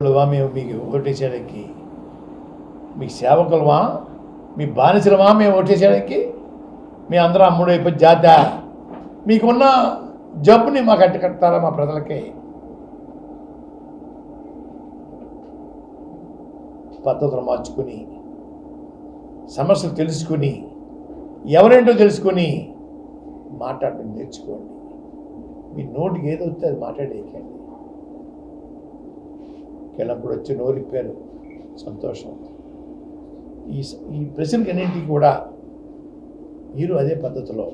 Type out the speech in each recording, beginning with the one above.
సేవకులవా మేము మీకు ఓటేసేయడానికి మీ సేవకులవా మీ బానిసలవా మేము ఓటేసేయడానికి మీ అందరూ అమ్ముడు అయిపోయి జాత. మీకున్న జబ్బుని మాకు అడ్డు మా ప్రజలకి? పద్ధతులు మార్చుకుని సమస్యలు తెలుసుకుని ఎవరేంటో తెలుసుకుని మాట్లాడడం నేర్చుకోండి. మీ నోటికి ఏదో వస్తే అది మాట్లాడేయకండి. వెళ్ళినప్పుడు వచ్చి నోరిప్పారు సంతోషం. ఈ ఈ ప్రశ్నకి అన్నింటికి కూడా మీరు అదే పద్ధతిలో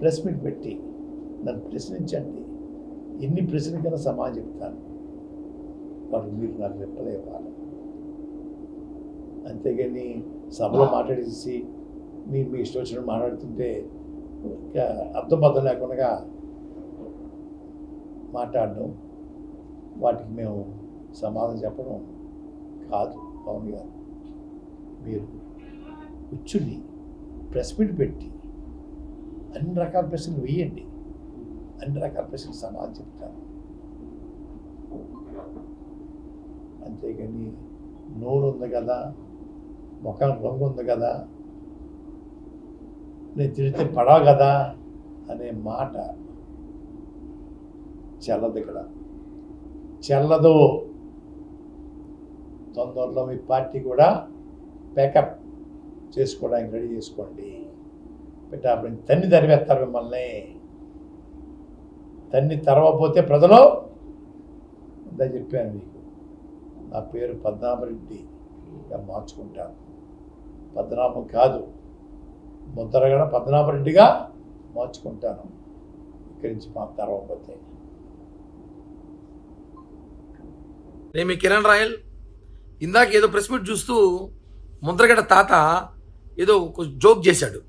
ప్రెస్ మీట్ పెట్టి నన్ను ప్రశ్నించండి. ఎన్ని ప్రశ్నలకైనా సమాధానం చెప్తాను. వాటికి మీరు నాకు రిప్లై ఇవ్వాలి. అంతేగాని సభలో మాట్లాడేసి మీ మీ ఇష్టం వచ్చిన మాట్లాడుతుంటే ఇంకా అర్థబద్ధం లేకుండా మాట్లాడడం వాటికి మేము సమాధానం చెప్పడం కాదు పవన్ గారు. మీరు కూర్చుని ప్రెస్ మీట్ పెట్టి అన్ని రకాల ప్రశ్నలు వేయండి. అన్ని రకాల ప్రశ్నలు సమాధానం చెప్తాను అంతేగాని నోరు ఉంది కదా ముఖం రంగు ఉంది కదా నేను తిడితే పడవ కదా అనే మాట చల్లదు ఇక్కడ. చెల్లదు. తొందరలో మీ పార్టీ కూడా ప్యాకప్ చేసుకోవడానికి రెడీ చేసుకోండి. పెట్టాపడి తన్ని తరివేస్తారు మిమ్మల్ని. తన్ని తరవపోతే ప్రజలు అంతా చెప్పాను మీకు. నా పేరు పద్మనాభరెడ్డి మార్చుకుంటాను. పద్మనాభం కాదు. ముద్రగడ పద్మనాభరెడ్డిగా మార్చుకుంటాను. ఇక్కడి నుంచి మా తరవపోతే నేను మీ కిరణ్ రాయల్. ఇందాక ఏదో ప్రెస్ మీట్ చూస్తూ ముద్రగడ తాత ఏదో జోక్ చేశాడు.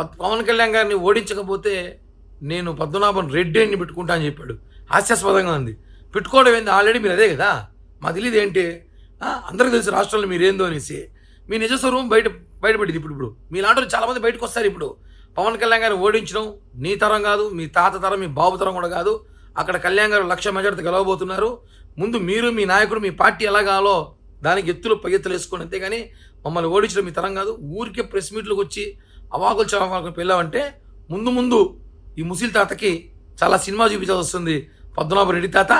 పవన్ కళ్యాణ్ గారిని ఓడించకపోతే నేను పద్మనాభం రెడ్డి అని పెట్టుకుంటా అని చెప్పాడు. హాస్యాస్పదంగా ఉంది. పెట్టుకోవడం ఏంది? ఆల్రెడీ మీరు అదే కదా? మా తెలియదు ఏంటి? అందరికీ తెలుసు రాష్ట్రంలో మీరేందో అనేసి. మీ నిజస్వరూపం బయట బయటపడింది ఇప్పుడు ఇప్పుడు. మీలాంటి చాలామంది బయటకు వస్తారు ఇప్పుడు. పవన్ కళ్యాణ్ గారిని ఓడించడం నీ తరం కాదు మీ తాత తరం మీ బాబు తరం కూడా కాదు. అక్కడ కళ్యాణ్ గారు లక్ష మెజార్టీ గెలవబోతున్నారు. ముందు మీరు మీ నాయకుడు మీ పార్టీ ఎలా దానికి ఎత్తులు పగెత్తులు వేసుకోండి. అంతేగాని మమ్మల్ని ఓడించడం మీ తరం కాదు. ఊరికే ప్రెస్ మీట్లకు వచ్చి అవాకులు చవాకులు వెళ్ళామంటే ముందు ముందు ఈ ముసిల్ తాతకి చాలా సినిమా చూపించాల్సి వస్తుంది. పద్మనాభ రెడ్డి తాత.